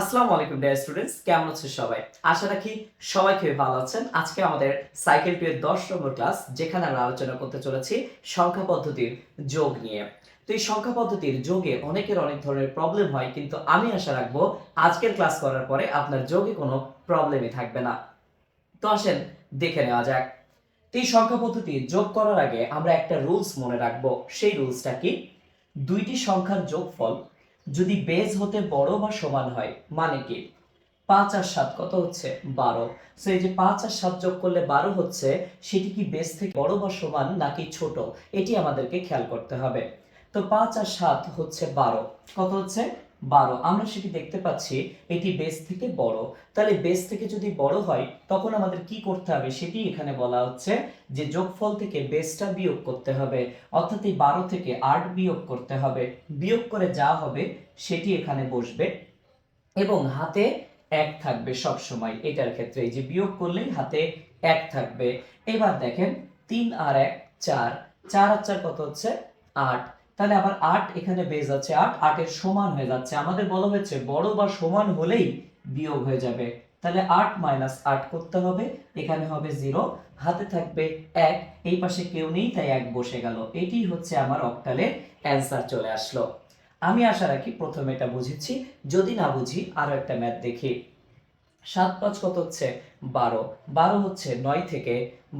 আসসালামু আলাইকুম dear students কেমন আছেন সবাই? আশা রাখি সবাই খুবই ভালো আছেন। আজকে আমাদের সাইকেল এর দশ নম্বর ক্লাস যেখানে আমরা আলোচনা করতে চলেছি সংখ্যা পদ্ধতির যোগ নিয়ে। তো এই সংখ্যা পদ্ধতির যোগে অনেকের অনেক ধরনের প্রবলেম হয়, কিন্তু আমি আশা রাখব আজকের ক্লাস করার পরে আপনার যোগে কোনো প্রবলেমই থাকবে না। তো আসেন, দেখে নেওয়া যাক। এই সংখ্যা পদ্ধতি যোগ করার আগে আমরা একটা রুলস মনে রাখব। সেই রুলসটা কি? দুইটি সংখ্যার যোগফল যদি বেজ হতে বড় বা সমান হয় মানে কি? পাঁচ আর সাত কত হচ্ছে? বারো। সো এই যে পাঁচ আর সাত যোগ করলে বারো হচ্ছে, সেটি কি বেজ থেকে বড় বা সমান নাকি ছোট? এটি আমাদেরকে খেয়াল করতে হবে। তো পাঁচ আর সাত হচ্ছে বারো। কত হচ্ছে? বারো। আমরা সেটি দেখতে পাচ্ছি, এটি বেস থেকে বড়। তাহলে বেস থেকে যদি বড় হয়, তখন আমাদের কি করতে হবে? সেটি এখানে বলা হচ্ছে যে যোগফল থেকে বেসটা বিয়োগ করতে হবে। অর্থাৎ এই বারো থেকে আট বিয়োগ করতে হবে। বিয়োগ করে যা হবে, সেটি এখানে বসবে। এবং হাতে এক থাকবে সব সময় এটার ক্ষেত্রে যে বিয়োগ করলেই হাতে এক থাকবে। এবার দেখেন, তিন আর এক, চার। চার আর চার কত হচ্ছে? আট। তাহলে আবার আট এখানে বেজ আছে, আট আটের সমান হয়ে যাচ্ছে। আমাদের বলা হয়েছে বড় বা সমান হলেই বিয়োগ হয়ে যাবে। তাহলে আট মাইনাস আট করতে হবে, এখানে হবে জিরো, হাতে থাকবে এক, এই পাশে কেউ নেই, তাই এক বসে গেল। এটি হচ্ছে আমার অক্টালের অ্যান্সার চলে আসলো। আমি আশা রাখি প্রথমে এটা বুঝেছি, যদি না বুঝি আরও একটা ম্যাথ দেখি। সাত পাঁচ কত হচ্ছে? বারো। বারো হচ্ছে নয় থেকে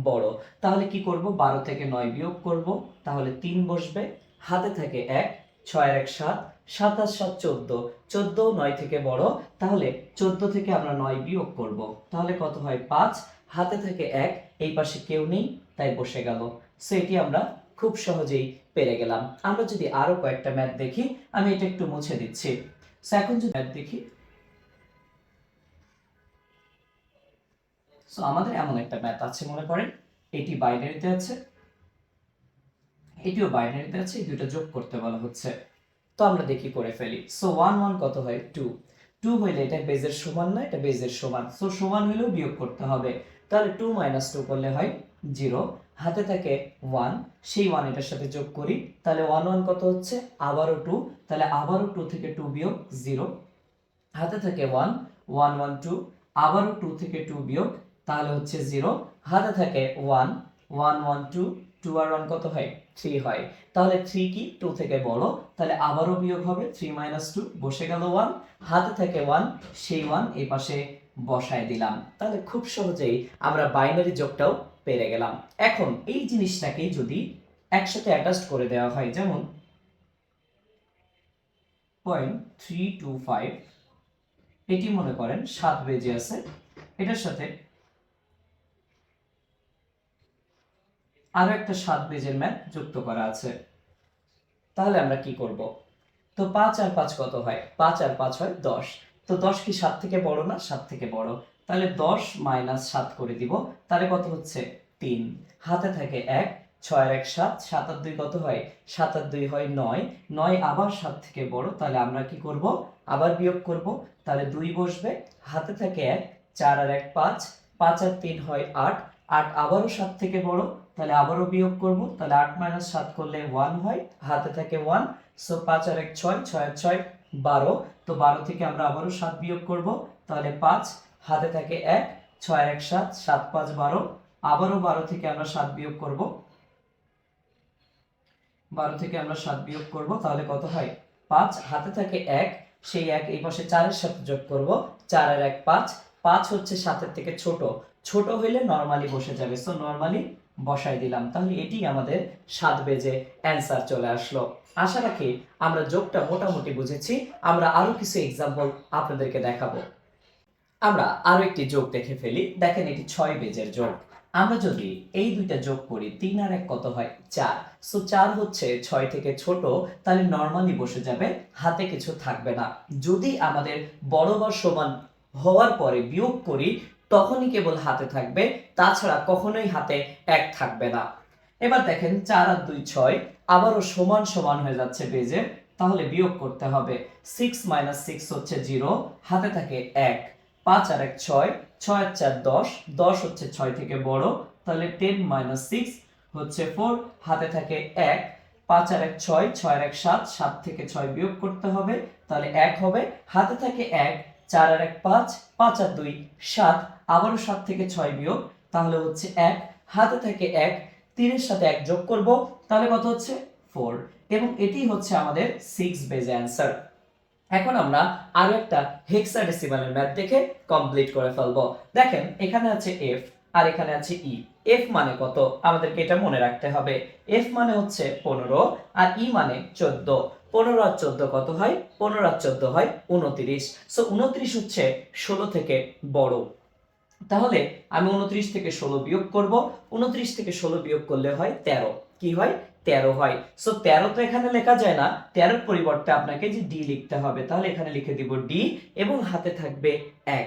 বড়। তাহলে কি করব? বারো থেকে নয় বিয়োগ করব, তাহলে তিন বসবে। হাতে থাকে এক ছয় এক সাত সাত আর সাত চোদ্দ চোদ্দ নয় থেকে বড়, তাহলে চোদ্দ থেকে আমরা নয় বিয়োগ করব। তাহলে কত হয় পাঁচ? হাতে থেকে এক, এই পাশে কেউ নেই, তাই বসে গেল। সো এটি আমরা খুব সহজেই পেরে গেলাম। আমরা যদি আরও কয়েকটা ম্যাথ দেখি, আমি এটা একটু মুছে দিচ্ছি। সো এখন যদি ম্যাথ দেখি। সো আমাদের এমন একটা ম্যাথ আছে, মনে করেন এটি বাইনারিতে আছে। এটিও বাইনারিতে আছে, এই দুটো যোগ করতে বলা হচ্ছে। তো আমরা দেখি করে ফেলি। সো ওয়ান ওয়ান কত হয়? টু টু হইলে এটা বেজের সমান না, এটা বেজের সমান। সো সমান হইলেও বিয়োগ করতে হবে। তাহলে টু মাইনাস টু করলে হয় জিরো হাতে থাকে ওয়ান সেই ওয়ান এটার সাথে যোগ করি। তাহলে ওয়ান ওয়ান কত হচ্ছে? আবারও টু তাহলে আবারও টু থেকে টু বিয়োগ জিরো হাতে থাকে ওয়ান ওয়ান ওয়ান টু আবারও টু থেকে টু বিয়োগ, তাহলে হচ্ছে জিরো হাতে থাকে one one one two two আর ওয়ান কত হয়? থ্রি হয়। তাহলে থ্রি কি? টু থেকে বড় তাহলে আবারও বিয়োগ হবে। থ্রি মাইনাস টু বসে গেল ওয়ান হাতে থেকে ওয়ান সেই ওয়ান এই পাশে বসায় দিলাম। তাহলে খুব সহজেই আমরা বাইনারি যোগটাও পেরে গেলাম। এখন এই জিনিসটাকে যদি একসাথে অ্যাটাচড করে দেওয়া হয়, যেমন পয়েন্ট থ্রি টু ফাইভ এটি মনে করেন সাত বেজে আছে। এটার সাথে আরও একটা সাত বেজের ম্যাথ যুক্ত করা আছে। তাহলে আমরা কি করব? তো পাঁচ আর পাঁচ কত হয়? পাঁচ আর পাঁচ হয় দশ। তো দশ কি সাত থেকে বড় না? সাত থেকে বড়। তাহলে দশ মাইনাস সাত করে দিব। তাহলে কত হচ্ছে? তিন। হাতে থাকে এক, ছয় এক সাত। সাত আর দুই কত হয়? সাত আর দুই হয় নয়। নয় আবার সাত থেকে বড়। তাহলে আমরা কি করব? আবার বিয়োগ করব। তাহলে দুই বসবে। হাতে থাকে এক, চার আর এক পাঁচ। পাঁচ আর তিন হয় আট। আট আবারও সাত থেকে বড়। তাহলে আবারও বিয়োগ করব। তাহলে আট মাইনাস সাত করলে ওয়ান হয়, হাতে থাকে ওয়ান সো পাঁচ আর এক ছয় ছয় ছয় বারো। তো বারো থেকে আমরা আবারও সাত বিয়োগ করব, তাহলে পাঁচ, হাতে থাকে এক, ছয় এক সাত সাত পাঁচ বারো। আবারও বারো থেকে আমরা সাত বিয়োগ করব। বারো থেকে আমরা সাত বিয়োগ করব, তাহলে কত হয়? পাঁচ, হাতে থাকে এক, সেই এক এই পাশে চারের সাথে যোগ করব। চার আর এক পাঁচ পাঁচ হচ্ছে সাতের থেকে ছোট। ছোট হইলে নর্মালি বসে যাবে। সো নর্মালি বসাই দিলাম, তাহলে এটি আমাদের সাত বেজে অ্যান্সার চলে আসলো। আশা রাখি আমরা যোগটা মোটামুটি বুঝেছি, আমরা আরও কিছু এক্সাম্পল আপনাদেরকে দেখাবো। আমরা আরও একটি যোগ দেখে ফেলি, দেখেন এটি ছয় বেজের যোগ। আমরা যদি এই দুইটা যোগ করি, তিন আর এক কত হয়? চার। সো চার হচ্ছে ছয় থেকে ছোট, তাহলে নর্মালি বসে যাবে, হাতে কিছু থাকবে না। যদি আমাদের বড় বা সমান হওয়ার পরে বিয়োগ করি তখনই কেবল হাতে থাকবে, তাছাড়া কখনোই হাতে এক থাকবে না। এবার দেখেন চার আর দুই ছয় আবারও সমান সমান হয়ে যাচ্ছে বেজে তাহলে বিয়োগ করতে হবে। সিক্স মাইনাস সিক্স হচ্ছে জিরো হাতে থাকে এক। পাঁচ আর এক ছয় ছয় আর চার দশ দশ হচ্ছে ছয় থেকে বড়, তাহলে টেন মাইনাস সিক্স হচ্ছে ফোর হাতে থাকে এক। পাঁচ আর এক ছয় ছয় এক সাত সাত থেকে ছয় বিয়োগ করতে হবে, তাহলে এক হবে। হাতে থাকে এক, চার আর এক পাঁচ পাঁচ আর দুই, সাত। আবারও সাত থেকে ছয় বিয়োগ, তাহলে হচ্ছে এক। হাতে থেকে এক, তিনের সাথে এক যোগ করব, তাহলে কত হচ্ছে? ফোর। এবং এটি হচ্ছে আমাদের সিক্স বেজ অ্যান্সার এখন আমরা আরও একটা হেক্সা হেক্সাডেসিমালের ম্যাথ দেখে কমপ্লিট করে ফেলব। দেখেন, এখানে আছে এফ আর এখানে আছে ই এফ মানে কত? আমাদেরকে এটা মনে রাখতে হবে। এফ মানে হচ্ছে পনেরো আর ই মানে চোদ্দ। পনেরো আর চোদ্দ কত হয়? পনেরো আর চোদ্দ হয় উনত্রিশ। সো উনত্রিশ হচ্ছে ষোলো থেকে বড়। তাহলে আমি উনত্রিশ থেকে ষোলো বিয়োগ করব। উনত্রিশ থেকে ষোলো বিয়োগ করলে হয় তেরো। কি হয়? তেরো হয়। সো তেরো তো এখানে লেখা যায় না। তেরোর পরিবর্তে আপনাকে যে ডি লিখতে হবে, তাহলে এখানে লিখে দিব ডি এবং হাতে থাকবে এক।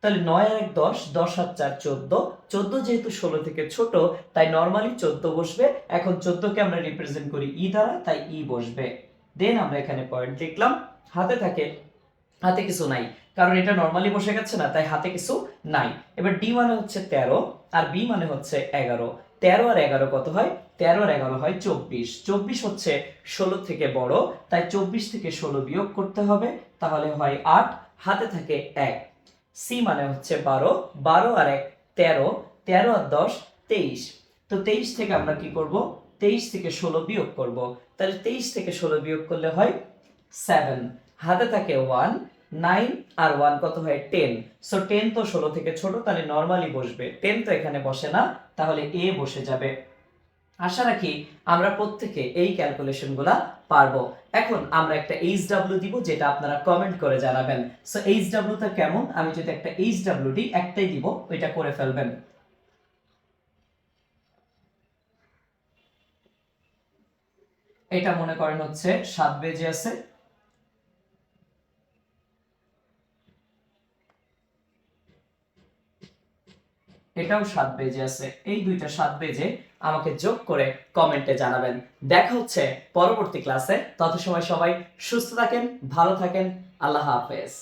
তাহলে নয় আর এক দশ দশ আর চার চোদ্দ। চোদ্দ যেহেতু ষোলো থেকে ছোট, তাই নর্মালি চোদ্দ বসবে। এখন চোদ্দকে আমরা রিপ্রেজেন্ট করি ই দ্বারা, তাই ই বসবে। দেন আমরা এখানে পয়েন্ট লিখলাম। হাতে থাকে হাতে কিছু নাই। কারণ এটা নর্মালি বসে গেছে না, তাই হাতে কিছু নাই। এবার ডি মানে হচ্ছে তেরো, আর বি মানে হচ্ছে এগারো। তেরো আর এগারো কত হয়? তেরো আর এগারো হয় চব্বিশ। চব্বিশ হচ্ছে ষোলো থেকে বড়, তাই চব্বিশ থেকে ষোলো বিয়োগ করতে হবে, তাহলে হয় আট, হাতে থাকে এক। সি মানে হচ্ছে বারো বারো আর এক, তেরো। তেরো আর দশ, তেইশ। তো তেইশ থেকে আমরা কি করব? তেইশ থেকে ষোলো বিয়োগ করব। তাহলে তেইশ থেকে ষোলো বিয়োগ করলে হয় সেভেন হাতে থাকে ওয়ান নাইন আর ওয়ান কত হয়? টেন সো টেন তো ষোলো থেকে ছোট, তাহলে নর্মালি বসবে। টেন তো এখানে বসে না, তাহলে এ বসে যাবে। আশা রাখি আমরা প্রত্যেকে এই ক্যালকুলেশনগুলা পারব। এখন আমরা একটা এইচ ডাব্লিউ দিব, যেটা আপনারা কমেন্ট করে জানাবেন। সো এইচ ডাব্লিউটা কেমন? আমি যদি একটা এইচ ডাব্লিউ দিই, একটাই দিব, ওইটা করে ফেলবেন। এটা মনে করেন হচ্ছে, সাত বেজে আছে। এটাও সাত বেজে আছে। এই দুইটা সাত বেজে আমাকে যোগ করে কমেন্টে জানাবেন। দেখা হচ্ছে পরবর্তী ক্লাসে। তত সময় সবাই সুস্থ থাকেন, ভালো থাকেন। আল্লাহ হাফেজ।